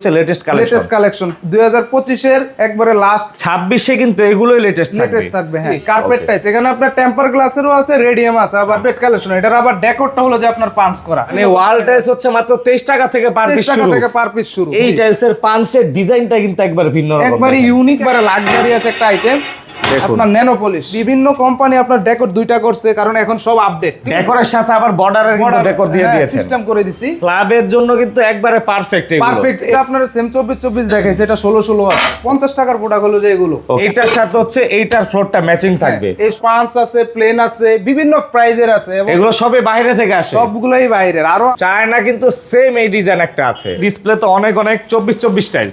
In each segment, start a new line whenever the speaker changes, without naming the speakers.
হচ্ছে latest collection
latest collection দুই হাজার একবারে লাস্ট
ছাব্বিশে কিন্তু এগুলোই লেটেস্ট
লেটেস্ট থাকবে হ্যাঁ। কার্পেট টাইস এখানে আপনার টেম্পার গ্লাসেরও আছে রেডিয়াম আছে আবার বেড কালেকশন এটার আবার ডেকোরটা হলো যে আপনার পাঁচ করা।
মানে ওয়াল টাইলস হচ্ছে মাত্র তেইশ টাকা থেকে পার পিস
30 টাকা থেকে পার পিস শুরু
এই টাইলসের পাঞ্চের ডিজাইনটা কিন্তু একবার ভিন্ন রকম
একবারে ইউনিক বারে লাক্সারিয়াস একটা আইটেম আপনার ন্যানো পলিশ বিভিন্ন কোম্পানি আপনার ডেকোর দুইটা করছে কারণ এখন সব আপডেট
ডেকোরের সাথে আবার বর্ডারের কিন্তু ডেকোর দিয়ে দিয়েছেন।
সিস্টেম করে দিছি।
ক্লাবের জন্য কিন্তু একবারে পারফেক্ট
পারফেক্ট এটা আপনার সেম চব্বিশ চব্বিশ দেখাইছে এটা ষোলো ষোলো আছে। পঞ্চাশ টাকার প্রোডাক্ট হলো যে এগুলো।
এইটার সাথে হচ্ছে এইটার ফ্লোরটা ম্যাচিং থাকবে।
এই পাঁচ আছে প্লেন আছে বিভিন্ন প্রাইজের আছে
এগুলো সবই বাইরে থেকে আসে।
সবগুলোই বাইরের। আরও
চায়না কিন্তু সেম এই ডিজাইন একটা আছে। ডিসপ্লে তো অনেক অনেক চব্বিশ চব্বিশ টাইল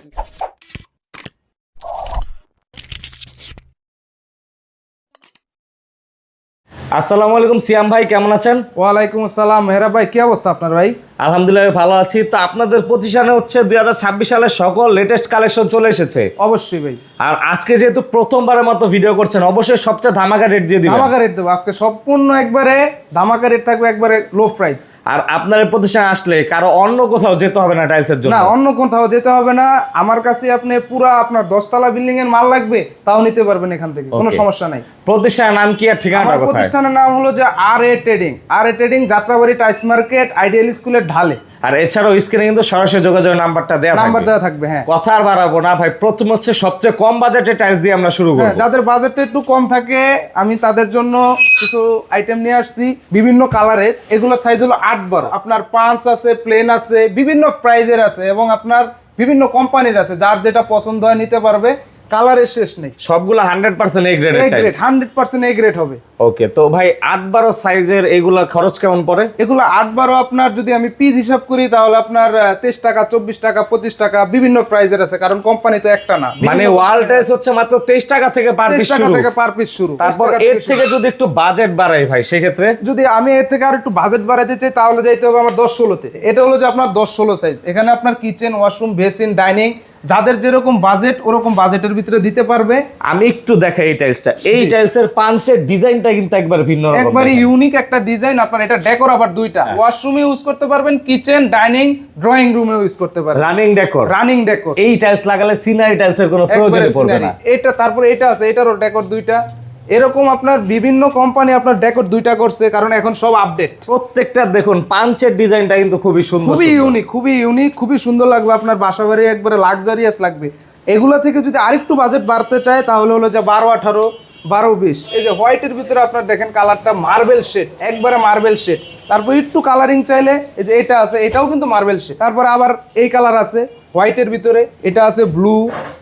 আসসালামু আলাইকুম সিয়াম ভাই কেমন আছেন?
ওয়ালাইকুম আসসালাম। মেহরা ভাই কি অবস্থা আপনার ভাই?
আলহামদুলিল্লাহ ভালো আছি। তো আপনাদের প্রতিষ্ঠানে হচ্ছে দুই হাজার ছাব্বিশ সালের সকল লেটেস্ট কালেকশন চলে এসেছে।
অবশ্যই ভাই।
আর আজকে যেহেতু প্রথমবারের মতো ভিডিও করছেন অবশ্যই সবচেয়ে ধামাকা রেট দিয়ে দিবেন।
ধামাকা রেট দেবো। আজকে সম্পূর্ণ একবারে ধামাকা রেট থাকবে একবারে লো প্রাইস
আর আপনার প্রতিষ্ঠানে আসলে কারও অন্য কোথাও যেতে হবে না টাইলসের জন্য।
না অন্য কোথাও যেতে হবে না। আমার কাছে আপনি পুরো আপনার দশতলা বিল্ডিং এর মাল লাগবে তাও নিতে পারবেন এখান থেকে। কোনো সমস্যা নাই।
প্রতিষ্ঠানের নাম কি আর ঠিকানা
প্রতিষ্ঠানের নাম হলো যে R A trading R A trading Jatrabari tiles market ideal স্কুলের ঢালে।
আর এছাড়াও স্ক্রিনে কিন্তু সরাসরি যোগাযোগের নাম্বারটা দেওয়া
নাম্বার দেওয়া থাকবে হ্যাঁ।
কথা আর বাড়াবো না ভাই প্রথম হচ্ছে সবচেয়ে কম বাজেটে টাইলস দিয়ে আমরা শুরু
হ্যাঁ যাদের বাজেটটা একটু কম থাকে আমি তাদের জন্য কিছু আইটেম নিয়ে আসছি। বিভিন্ন কালারের এগুলোর সাইজ হলো আট বারো। আপনার পাঁচ আছে প্লেন আছে বিভিন্ন প্রাইজের আছে এবং আপনার বিভিন্ন কোম্পানির আছে। যার যেটা পছন্দ হয় নিতে পারবে। কালারের শেষ নেই।
সবগুলো hundred percent
A grade hundred percent A grade হবে।
ওকে তো ভাই আট বারো সাইজের এগুলা খরচ কেমন পড়ে?
এগুলো আট বারো আপনার যদি আমি পিস হিসাব করি তাহলে আপনার তেইশ টাকা চব্বিশ টাকা পঁচিশ টাকা বিভিন্ন প্রাইজের আছে কারণ কোম্পানি তো একটা না।
মানে ওয়াল টাইলস হচ্ছে মাত্র তেইশ টাকা থেকে পার পিস
টাকা
শুরু।
থেকে পার পিস শুরু।
তারপর এর থেকে যদি একটু বাজেট বাড়াই ভাই সেক্ষেত্রে?
যদি আমি এর থেকে আর একটু বাজেট বাড়াতে চাই তাহলে যাইতে হবে আমার দশ ষোলোতে। এটা হলো যে আপনার দশ ষোলো সাইজ এখানে আপনার কিচেন ওয়াশরুম বেসিন ডাইনিং যাদের যেরকম বাজেট ওরকম বাজেটের ভিতরে দিতে পারবে।
আমি একটু দেখাই এই টাইলসটা এই টাইলসের পাঞ্চের ডিজাইনটা কিন্তু একবার ভিন্ন
একবারে ইউনিক একটা ডিজাইন আপনার এটা ডেকোর আবার দুইটা। ওয়াশরুমে ইউজ করতে পারবেন কিচেন ডাইনিং ড্রয়িং রুমে ইউজ করতে পারবেন।
রানিং ডেকোর
রানিং ডেকোর
এই টাইলস লাগালে সিনারি টাইলসের কোনো প্রয়োজন পড়বে না।
এটা তারপর এটা আছে এটারও ডেকোর দুইটা। এরকম আপনার বিভিন্ন কোম্পানি আপনার ডেকোর দুইটা করছে কারণ এখন সব আপডেট
প্রত্যেকটা দেখুন পাঞ্চের ডিজাইনটা কিন্তু খুবই সুন্দর
খুবই ইউনিক খুবই ইউনিক খুবই সুন্দর লাগবে আপনার বাসা বাড়ি একবারে লাক্সারিয়াস লাগবে। এগুলা থেকে যদি আরেকটু বাজেট বাড়তে চায় তাহলে হলো যে বারো আঠারো বারো বিশ। এই যে হোয়াইটের ভিতরে আপনার দেখেন কালারটা মার্বেল শেড একবারে মার্বেল শেড তারপর একটু কালারিং চাইলে এই যে এটা আছে এটাও কিন্তু মার্বেল শেড তারপর আবার এই কালার আছে হোয়াইটের ভিতরে এটা আছে ব্লু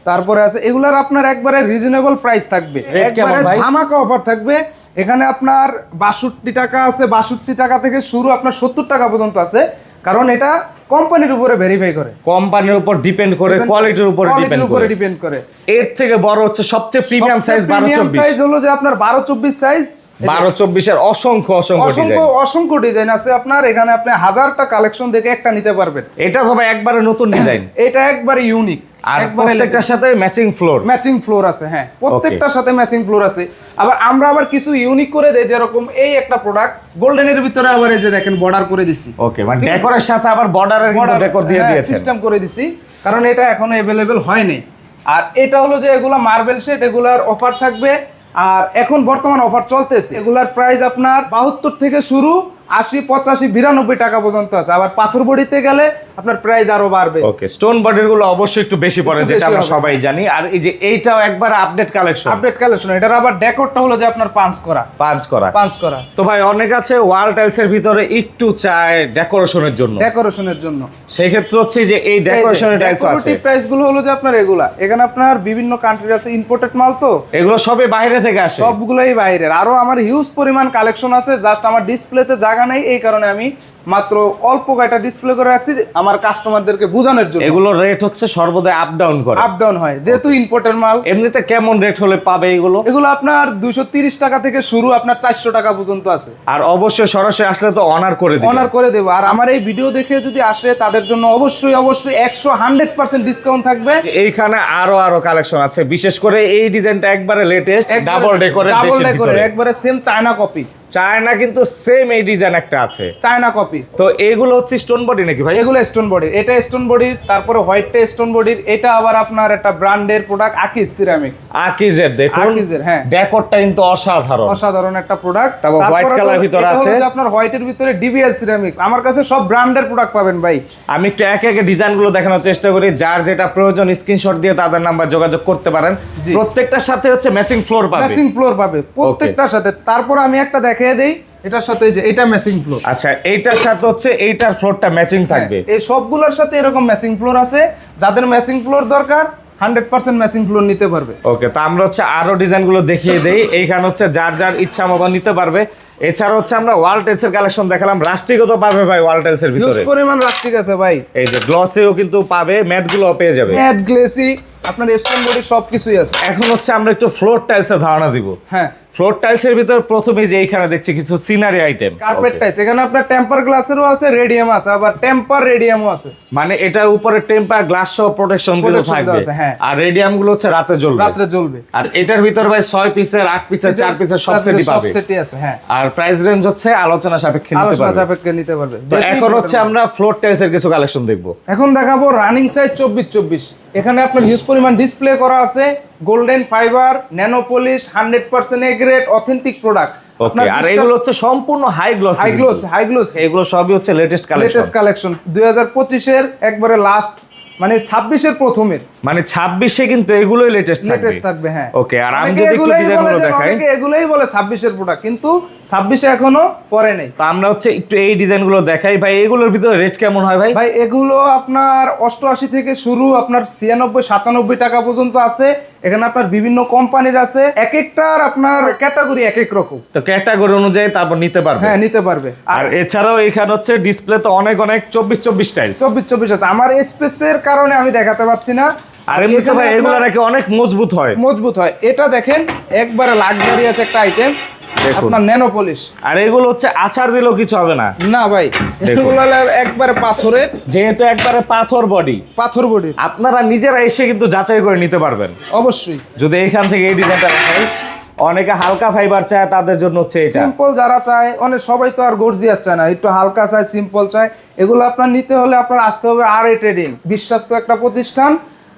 তারপরে আছে এগুলার আপনার একবারে রিজনেবল প্রাইস থাকবে। একবারে ধামাকা অফার থাকবে। এখানে আপনার বাষট্টি টাকা আছে বাষট্টি টাকা থেকে শুরু আপনার সত্তর টাকা পর্যন্ত আছে। কারণ এটা কোম্পানির উপরে ভেরিফাই করে।
কোম্পানির উপর ডিপেন্ড করে কোয়ালিটির উপর ডিপেন্ড করে।
ডিপেন্ড করে।
এর থেকে বড় হচ্ছে সবচেয়ে প্রিমিয়াম সাইজ বারো
প্রিমিয়াম
চব্বিশ।
সাইজ হলো যে আপনার বারো চব্বিশ সাইজ
বারো চব্বিশের অসংখ্য অসংখ্য
অসংখ্য
ডিজাইন
অসংখ্য ডিজাইন আছে আপনার এখানে আপনি হাজারটা কালেকশন দেখে একটা নিতে পারবেন।
এটা হবে একবারে নতুন ডিজাইন
এটা একবারে ইউনিক
আর
একবারে
প্রত্যেকটার সাথে ম্যাচিং ফ্লোর
ম্যাচিং ফ্লোর আছে হ্যাঁ। প্রত্যেকটার সাথে ম্যাচিং ফ্লোর আছে। আবার আমরা আবার কিছু ইউনিক করে দেই যেরকম এই একটা প্রোডাক্ট গোল্ডেনের ভিতরে আবার এই যে দেখেন বর্ডার করে দিছি।
ওকে মানে ডেকোরের সাথে আবার বর্ডারের কিন্তু ডেকোর দিয়ে দিয়েছেন।
সিস্টেম হ্যাঁ, করে দিছি কারণ এটা এখনও হয়নি। আর এটা হলো যে এগুলা মার্বেল সেট এগুলার অফার থাকবে আর এখন বর্তমান অফার চলতেছে। এগুলার প্রাইস আপনার বাহাত্তর থেকে শুরু আশি, পঁচাশি, বিরানব্বই টাকা পর্যন্ত আছে। আবার পাথর বড়িতে গেলে আপনার প্রাইস আরও বাড়বে।
ওকে স্টোন বডিরগুলো অবশ্যই একটু বেশি পড়ে যেটা আমরা সবাই জানি। আর এই যে এইটাও একবার আপডেট কালেকশন
আপডেট কালেকশন এটার আবার ডেকোরটা হলো যে আপনার পাঁচ করা।
পাঁচ করা।
পাঁচ করা।
তো ভাই অনেক আছে ওয়াল টাইলস এর ভিতরে একটু চায় ডেকোরেশনের জন্য।
ডেকোরেশনের জন্য।
সেই ক্ষেত্রে হচ্ছে যে এই ডেকোরেশনের টাইলস আছে।
প্রাইসগুলো হলো যে আপনার এগুলা। এখানে আপনার বিভিন্ন কান্ট্রির আছে ইম্পোর্টেড মাল তো।
এগুলো সবই বাইরে থেকে আসে।
সবগুলোই বাইরের। আরও আমার হিউজ পরিমাণ কালেকশন আছে জাস্ট আমার ডিসপ্লেতে জায়গা নেই এই কারণে আমি মাত্র অল্প কয়টা ডিসপ্লে করে রাখছি আমার কাস্টমারদেরকে বোঝানোর জন্য।
এগুলো রেট হচ্ছে সর্বদা আপ ডাউন করে।
আপ ডাউন হয় যেহেতু ইম্পোর্টের মাল।
এমনিতে কেমন রেট হলে পাবে এগুলো?
এগুলো আপনার দুশো তিরিশ টাকা থেকে শুরু আপনার চারশো টাকা পর্যন্ত আছে।
আর অবশ্যই সরাসরি আসলে তো অনার করে দিবে।
অনার করে দেবো। আর আমার এই ভিডিও দেখে যদি আসে তাদের জন্য অবশ্যই অবশ্যই একশো হান্ড্রেড পার্সেন্ট ডিসকাউন্ট থাকবে।
এইখানে আরও আরও কালেকশন আছে। বিশেষ করে এই ডিজাইনটা একবারে latest double decorate
double decorate একবারে সেম চায়না কপি
চায়না কিন্তু সেম এই ডিজাইন একটা আছে।
চায়না কপি
তো এইগুলো হচ্ছে স্টোন বডি নাকি ভাই?
এগুলো স্টোন বডির এটা স্টোন বডির তারপরে হোয়াইটটা স্টোন বডির এটা আবার আপনার একটা ব্র্যান্ডের প্রোডাক্ট আকিস সিরামিক্স
আকিজের দেখুন।
আকিজের, হ্যাঁ।
ডেকোরটা কিন্তু অসাধারণ।
অসাধারণ একটা প্রোডাক্ট
তারপর white colour ভিতরে আছে।
আপনার হোয়াইটের ভিতরে ডিবিএল সিরামিক্স আমার কাছে সব ব্র্যান্ডের প্রোডাক্ট পাবেন ভাই।
আমি একটু একে একে ডিজাইনগুলো দেখানোর চেষ্টা করি। যার যেটা প্রয়োজন স্ক্রিনশট দিয়ে তাদের নাম্বার যোগাযোগ করতে পারেন। প্রত্যেকটার সাথে হচ্ছে ম্যাচিং ফ্লোর পাবে।
ম্যাচিং ফ্লোর পাবে। প্রত্যেকটার সাথে। তারপর আমি একটা দেখিয়ে দেই এটার সাথে যে এটা ম্যাচিং ফ্লোর
আচ্ছা এইটার সাথে হচ্ছে এইটার ফ্লোরটা ম্যাচিং থাকবে।
এই সবগুলোর সাথে এরকম ম্যাচিং ফ্লোর আছে। যাদের ম্যাচিং ফ্লোর দরকার হান্ড্রেড পার্সেন্ট ম্যাচিং ফ্লোর নিতে পারবে।
ওকে তো আমরা হচ্ছে আরও ডিজাইনগুলো দেখিয়ে দেই। এইখানে হচ্ছে যার যার ইচ্ছা মতো নিতে পারবে। এছাড়া হচ্ছে আমরা ওয়াল টেলসের কালেকশন দেখালাম। রাষ্ট্রিকও তো পাবে ভাই ওয়াল টেলসের
হিউজ
ভিতরে।
পরিমাণ রাস্টিক আছে ভাই।
এই যে গ্লসেও কিন্তু পাবে ম্যাটগুলো পেয়ে যাবে।
ম্যাট গ্লেসি আপনার স্টোন বডি সব আছে।
এখন হচ্ছে আমরা একটু ফ্লোর টাইলসের ধারণা দিব।
হ্যাঁ।
ফ্লোর ভিতর প্রথমে যে এইখানে দেখছি কিছু সিনারি আইটেম
কার্পেট টাইস এখানে আপনার টেম্পার গ্লাসেরও আছে রেডিয়াম আছে আবার টেম্পার রেডিয়ামও আছে।
মানে এটার উপরে টেম্পার গ্লাস সহ
প্রোটেকশনগুলো
থাকবে।
হ্যাঁ।
আর রেডিয়ামগুলো হচ্ছে রাতে জ্বলবে।
রাত্রে জ্বলবে।
আর এটার ভিতর ভাই ছয় পিসের আট পিসের চার পিসের সব সেটই
piece সব সেটই আছে হ্যাঁ।
আর প্রাইস রেঞ্জ হচ্ছে আলোচনা সাপেক্ষে নিতে
আলোচনা
পারবে।
সাপেক্ষে নিতে পারবে।
তো এখন হচ্ছে আমরা ফ্লোর টাইলসের কিছু কালেকশন দেখব।
এখন দেখাবো রানিং সাইজ চব্বিশ চব্বিশ। এখানে আপনার হিউজ পরিমাণ ডিসপ্লে করা আছে। Golden fibre nano polish hundred percent A grade authentic product
okay আর এগুলো হচ্ছে সম্পূর্ণ high gloss
high gloss high gloss
এগুলো সবই হচ্ছে লেটেস্ট কালেকশন
লেটেস্ট কালেকশন দুই হাজার পঁচিশের একবারে লাস্ট মানে ছাব্বিশের প্রথমের।
মানে ছাব্বিশে কিন্তু এগুলোই লেটেস্ট
লেটেস্ট থাকবে হ্যাঁ।
ওকে আর আমি যদি একটু ডিজাইনগুলো দেখাই।
এগুলোই বলে ছাব্বিশের প্রোডাক্ট কিন্তু ছাব্বিশে এখনও পরে নেই।
তো আমরা হচ্ছে একটু এই ডিজাইনগুলো দেখাই। ভাই এগুলোর ভিতরে রেট কেমন হয় ভাই?
ভাই এগুলো আপনার অষ্টআশি থেকে শুরু আপনার ছিয়ানব্বই সাতানব্বই টাকা পর্যন্ত আছে। এখানে আপনার বিভিন্ন কোম্পানির আছে। এক একটার আপনার ক্যাটাগরি এক এক রকম।
তো ক্যাটাগরি অনুযায়ী তারপর নিতে পারবে?
হ্যাঁ নিতে পারবে। আর
এছাড়াও এখানে হচ্ছে ডিসপ্লে তো অনেক অনেক চব্বিশ চব্বিশ টাইলস
চব্বিশ চব্বিশ আছে। আমার স্পেসের কারণে আমি দেখাতে পারছি না।
আর এমনিতে ভাই এগুলো নাকি অনেক মজবুত হয়।
মজবুত হয়। এটা দেখেন একবারে লাক্সারিয়াস একটা আইটেম আপনার ন্যানো পলিশ
আর এগুলো হচ্ছে আচার দিলেও কিছু হবে না।
না ভাই এগুলো একবারে পাথরের।
যেহেতু একবারে পাথর বডি
পাথর বডির
আপনারা নিজেরা এসে কিন্তু যাচাই করে নিতে পারবেন।
অবশ্যই।
যদি এখান থেকে এই ডিজাইনটা অনেকে হালকা ফাইবার চায় তাদের জন্য হচ্ছে এটা।
সিম্পল যারা চায় অনেক সবাই তো আর গর্জিয়াস চায় না। একটু হালকা চায় সিম্পল চায়। এগুলো আপনার নিতে হলে আপনার আসতে হবে আর এ ট্রেডিং বিশ্বস্ত একটা প্রতিষ্ঠান।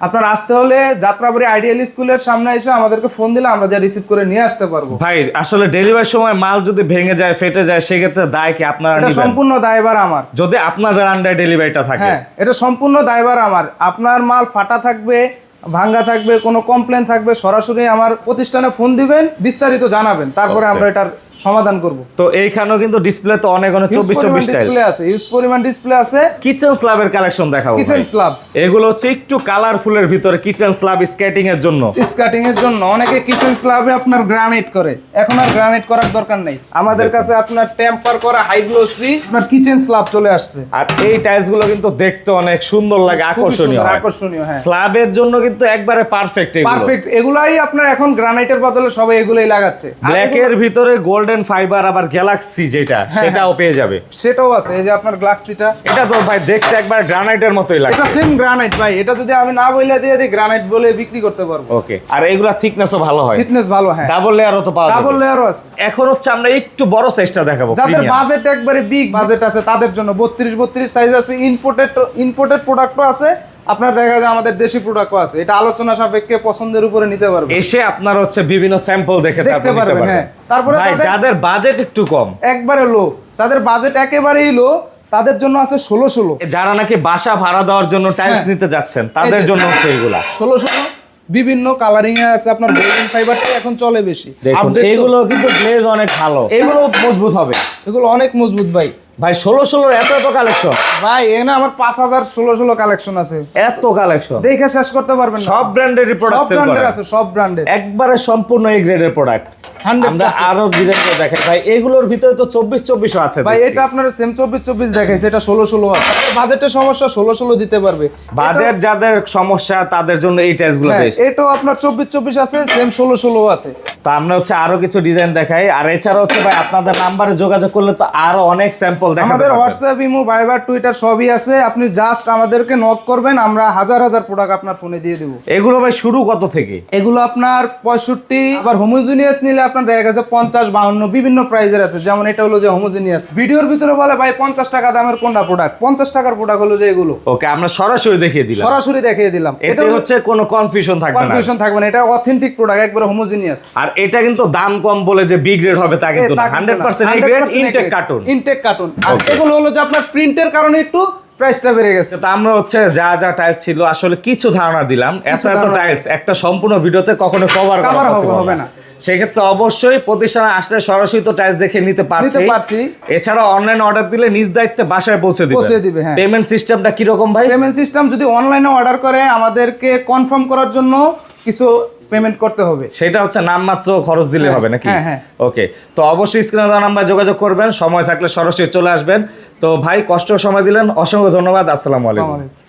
আপনার আসতে হলে যাত্রাবাড়ি আইডিয়াল স্কুলের সামনে এসে আমাদেরকে ফোন দিলে আমরা যা রিসিভ করে নিয়ে আসতে পারব।
ভাই আসলে ডেলিভারির সময় মাল যদি ভেঙে যায় ফেটে যায় সেক্ষেত্রে দায় কি আপনার
সম্পূর্ণ দায়ভার আমার।
যদি আপনাদের আন্ডার ডেলিভারিটা থাকে।
হ্যাঁ এটা সম্পূর্ণ দায়ভার আমার। আপনার মাল ফাটা থাকবে ভাঙ্গা থাকবে কোনো কমপ্লেন থাকবে সরাসরি আমার প্রতিষ্ঠানে ফোন দিবেন বিস্তারিত জানাবেন তারপরে আমরা এটার সমাধান করব।
তো এইখানেও কিন্তু ডিসপ্লে তো অনেক অনেক চব্বিশ চব্বিশ টাইল
ডিসপ্লে আছে ইউজ পরিমাণ ডিসপ্লে আছে।
কিচেন স্ল্যাবের কালেকশন দেখাবো
কিচেন স্ল্যাব
এগুলো হচ্ছে একটু কালারফুলের ভিতরে কিচেন স্ল্যাব স্কেটিং এর জন্য।
স্কাটিং এর জন্য। অনেকে কিচেন স্ল্যাবে আপনার গ্রানাইট করে। এখন আর গ্রানাইট করার দরকার নেই। আমাদের কাছে আপনার টেম্পার করা হাই গ্লোসি আপনার কিচেন স্ল্যাব চলে আসছে।
আর এই টাইলসগুলো কিন্তু দেখতে অনেক সুন্দর লাগে আকর্ষণীয়
আকর্ষণীয় হ্যাঁ।
স্ল্যাবের জন্য কিন্তু একবারে পারফেক্ট এগুলো।
পারফেক্ট এগুলাই আপনার এখন গ্রানাইটের বদলে সবাই এগুলাই লাগাচ্ছে। ব্ল্যাক
এর ভিতরে গোল্ডেন ফাইবার আবার গ্যালাক্সি যেটা
হ্যাঁ,
সেটাও পেয়ে যাবে।
সেটাও আছে এই যে আপনার গ্লাক্সিটা
এটা তো ভাই দেখতে একবার গ্রানাইটের মতোই লাগে
এটা সেম গ্রানাইট ভাই এটা যদি আমি না বইলে দিয়ে দিই গ্রানাইট বলে বিক্রি করতে পারব।
ওকে আর এগুলা থিকনেসও ভালো হয়।
ফিটনেস ভালো হ্যাঁ।
ডাবল লেয়ারও তো পাওয়া
ডাবল
যাবে
লেয়ারও আছে।
এখন হচ্ছে আমরা একটু বড় সাইজটা দেখাবো
যাদের বাজেট একবারে বিগ বাজেট আছে তাদের জন্য বত্রিশ বত্রিশ সাইজ আছে ইম্পোর্টেড ইম্পোর্টেড প্রোডাক্টও আছে আপনার দেখা যায় আমাদের দেশি প্রোডাক্টও আছে। এটা আলোচনা সাপেক্ষে পছন্দের উপরে নিতে পারবে।
এসে আপনার হচ্ছে বিভিন্ন স্যাম্পল দেখে
দেখতে পারবেন, হ্যাঁ। তারপরে
যাদের বাজেট একটু কম।
একবারে লো যাদের বাজেট একেবারেই লো তাদের জন্য আছে ষোলো ষোলো।
যারা নাকি বাসা ভাড়া দেওয়ার জন্য টাইলস
হ্যাঁ।
নিতে যাচ্ছেন তাদের জন্য হচ্ছে এগুলা
ষোলো ষোলো। বিভিন্ন কালারিং এ আছে আপনার গোল্ডেন ফাইবারটা এখন চলে বেশি।
এগুলো কিন্তু গ্লেজ অনেক ভালো। এগুলো মজবুত হবে।
এগুলো অনেক মজবুত ভাই।
ভাই ষোলো ষোলো এত এত কালেকশন
ভাই এখানে আমার পাঁচ হাজার ষোলো ষোলো কালেকশন আছে।
এত কালেকশন
দেখে শেষ করতে পারবেন
সব ব্র্যান্ডের প্রোডাক্ট সব
ব্র্যান্ডের আছে সব ব্র্যান্ডের
একবারে সম্পূর্ণ এই গ্রেডের প্রোডাক্ট
100%
আমরা আরও ডিজাইন করে দেখাই। ভাই এগুলোর ভিতরে তো চব্বিশ চব্বিশও আছে
ভাই এটা আপনার সেম চব্বিশ চব্বিশ দেখাইছে এটা ষোলো ষোলো আছে। বাজেটের সমস্যা ষোলো ষোলো দিতে পারবে।
বাজেট যাদের সমস্যা তাদের জন্য এই
হ্যাঁ
বেশ।
এটাও আপনার চব্বিশ চব্বিশ আছে সেম ষোলো ষোলো আছে।
তো আমরা হচ্ছে আরও কিছু ডিজাইন দেখাই। আর এছাড়া হচ্ছে ভাই আপনাদের নাম্বারে যোগাযোগ করলে তো আরও অনেক স্যাম্পল দেখাতে
আমাদের। হোয়াটসঅ্যাপ ইমো ভাইবার টুইটার সবই আছে। আপনি জাস্ট আমাদেরকে নক করবেন আমরা হাজার হাজার প্রোডাক্ট আপনার ফোনে দিয়ে দেবো।
এগুলো ভাই শুরু কত থেকে?
এগুলো আপনার পঁয়ষট্টি আবার হোমোজিনিয়াস নিলে আপনার দেখা গেছে পঞ্চাশ বাউন্ন বিভিন্ন প্রাইজের আছে। যেমন এটা হলো যে হোমোজিনিয়াস ভিডিওর ভিতরে বলে ভাই পঞ্চাশ টাকা দামের কোনটা প্রোডাক্ট পঞ্চাশ টাকার প্রোডাক্ট হলো যে এগুলো।
ওকে আমরা সরাসরি দেখিয়ে দিলাম।
সরাসরি দেখিয়ে দিলাম। এটা
হচ্ছে কোনো কনফিউশন থাকবে না।
কনফিউশন থাকবে না। এটা অথেন্টিক প্রোডাক্ট একবারে হোমোজিনিয়াস
আর এটা কিন্তু দাম কম বলে যে বি গ্রেড হবে তা কিন্তু হান্ড্রেড পার্সেন্ট এই grade intake carton
intake carton আর এগুলো হলো যে আপনার প্রিন্টের কারণে একটু প্রাইসটা বেড়ে গেছে।
তা আমরা হচ্ছে যা যা টাইলস ছিল আসলে কিছু ধারণা দিলাম। এত এত টাইলস একটা সম্পূর্ণ ভিডিওতে কখনো কভার করা
হবে-
না। সেক্ষেত্রে অবশ্যই প্রতিষ্ঠানে আসলে সরাসরি তো টাইলস দেখে নিতে পারছি। এছাড়া অনলাইন অর্ডার দিলে নিজ দায়িত্বে বাসায় পৌঁছে দিবে
পৌঁছে দিবে, হ্যাঁ।
পেমেন্ট সিস্টেমটা কি রকম ভাই?
পেমেন্ট সিস্টেম যদি অনলাইনে অর্ডার করে আমাদেরকে কনফার্ম করার জন্য কিছু পেমেন্ট করতে হবে।
সেটা হচ্ছে নামমাত্র খরচ দিলে
হ্যাঁ,
হবে নাকি?
হ্যাঁ, হ্যাঁ।
ওকে তো অবশ্যই স্ক্রিনে দেওয়া নাম্বার যোগাযোগ করবেন। সময় থাকলে সরাসরি চলে আসবেন। তো ভাই কষ্ট সময় দিলেন অসংখ্য ধন্যবাদ আসসালামু
আলাইকুম।